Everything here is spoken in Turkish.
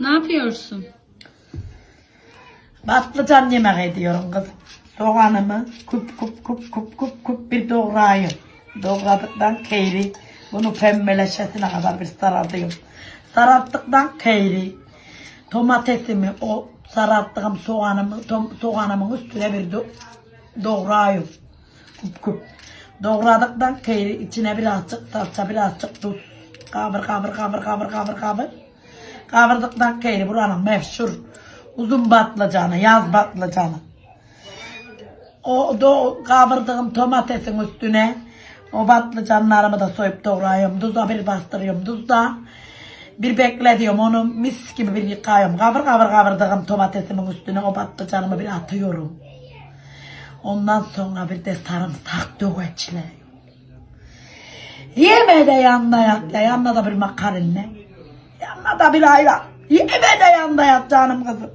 Ne yapıyorsun? Patlıcan yemek ediyorum kız. Soğanımı kup kup kup kup kup kup bir doğrayayım. Doğradıktan keyri. Bunu pembeleşesine kadar bir sarartıyorum. Sararttıktan keyri. Domatesimi o sararttığım soğanımı tom, soğanımın üstüne bir do, doğrayayım. Kup kup. Doğradıktan keyri içine birazcık salça birazcık tuz. Kavur kavur kavur kavur kavur kavur. Kavurduktan keyri buranın meşhur uzun patlıcanı, yaz patlıcanı. O do, kavurduğum domatesin üstüne o patlıcanlarımı da soyup doğrayıyorum. Tuza bir bastırıyorum. Tuzda bir beklediyorum onu mis gibi bir yıkıyorum. Kavur kavur kavurduğum domatesimin üstüne o patlıcanımı bir atıyorum. Ondan sonra bir de sarımsak döveçle. Yeme de yanına yat ya. Yanına da bir makarna. Yanına da bir ayran. Yeme de yanında yat canım kızım.